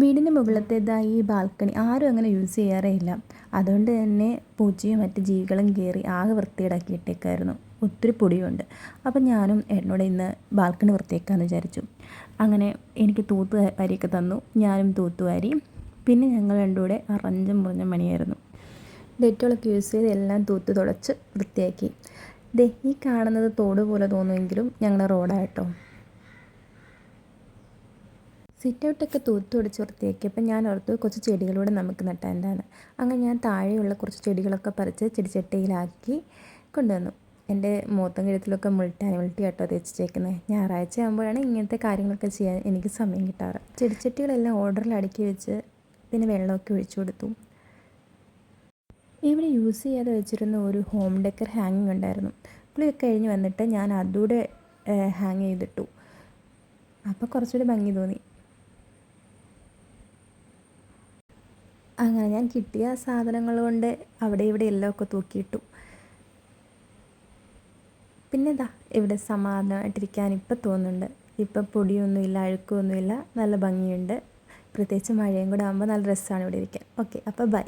വീടിന്റെ മുകളിലത്തേതായി ഈ ബാൽക്കണി ആരും അങ്ങനെ യൂസ് ചെയ്യാറേ ഇല്ല അതുകൊണ്ട് തന്നെ പൂച്ചയും മറ്റ് ജീവികളും കയറി ആകെ വൃത്തികേടാക്കി ഇട്ടേക്കായിരുന്നു ഒത്തിരി പൊടിയുണ്ട്. അപ്പം ഞാനും ഏട്ടനോട് ഇന്ന് ബാൽക്കണി വൃത്തിയാക്കാമെന്ന് വിചാരിച്ചു. അങ്ങനെ എനിക്ക് തൂത്ത് വാരിയൊക്കെ തന്നു. ഞാനും തൂത്ത് വാരി പിന്നെ ഞങ്ങൾ രണ്ടുകൂടെ അറഞ്ചും മുറിഞ്ഞ മണിയായിരുന്നു ഡെറ്റോളൊക്കെ യൂസ് ചെയ്ത് എല്ലാം തൂത്ത് തുടച്ച് വൃത്തിയാക്കി. ദേ ഈ കാണുന്നത് തോട് പോലെ തോന്നുമെങ്കിലും ഞങ്ങളുടെ റോഡായിട്ടോ സിറ്റ് ഔട്ടൊക്കെ തൂത്ത് തുടച്ച് വൃത്തിയാക്കിയപ്പോൾ ഞാൻ ഓർത്തു കുറച്ച് ചെടികളൂടെ നമുക്ക് നട്ടാന്റാണ് അങ്ങനെ ഞാൻ താഴെയുള്ള കുറച്ച് ചെടികളൊക്കെ പറിച്ച് ചെടിച്ചട്ടിയിലാക്കി കൊണ്ടുവന്നു. എന്റെ മൂത്തം കഴുത്തിലൊക്കെ മുൾട്ടാൻ മുൾട്ടി കേട്ടോ തേച്ചേക്കുന്നത് ഞായറാഴ്ച ആകുമ്പോഴാണ് ഇങ്ങനത്തെ കാര്യങ്ങളൊക്കെ ചെയ്യാൻ എനിക്ക് സമയം കിട്ടാറ്. ചെടിച്ചട്ടികളെല്ലാം ഓർഡറിൽ അടുക്കി വെച്ച് പിന്നെ വെള്ളമൊക്കെ ഒഴിച്ചു കൊടുത്തു. ഇവിടെ യൂസ് ചെയ്യാതെ വെച്ചിരുന്ന ഒരു ഹോം ഡെക്കർ ഹാങ്ങിങ് ഉണ്ടായിരുന്നു. പുള്ളിയൊക്കെ കഴിഞ്ഞ് വന്നിട്ട് ഞാൻ അതുകൂടെ ഹാങ് ചെയ്തിട്ടു. അപ്പോൾ കുറച്ചുകൂടി ഭംഗി തോന്നി. അങ്ങനെ ഞാൻ കിട്ടിയ സാധനങ്ങൾ കൊണ്ട് അവിടെ ഇവിടെ എല്ലാം ഒക്കെ തൂക്കിയിട്ടു. പിന്നെ ഇതാ ഇവിടെ സമാധാനമായിട്ടിരിക്കാൻ ഇപ്പം തോന്നുന്നുണ്ട്. ഇപ്പം പൊടിയൊന്നുമില്ല അഴുക്കൊന്നുമില്ല. നല്ല ഭംഗിയുണ്ട്. പ്രത്യേകിച്ച് മഴയും കൂടെ ആകുമ്പോൾ നല്ല രസമാണ് ഇവിടെ ഇരിക്കാൻ. ഓക്കെ അപ്പോൾ ബൈ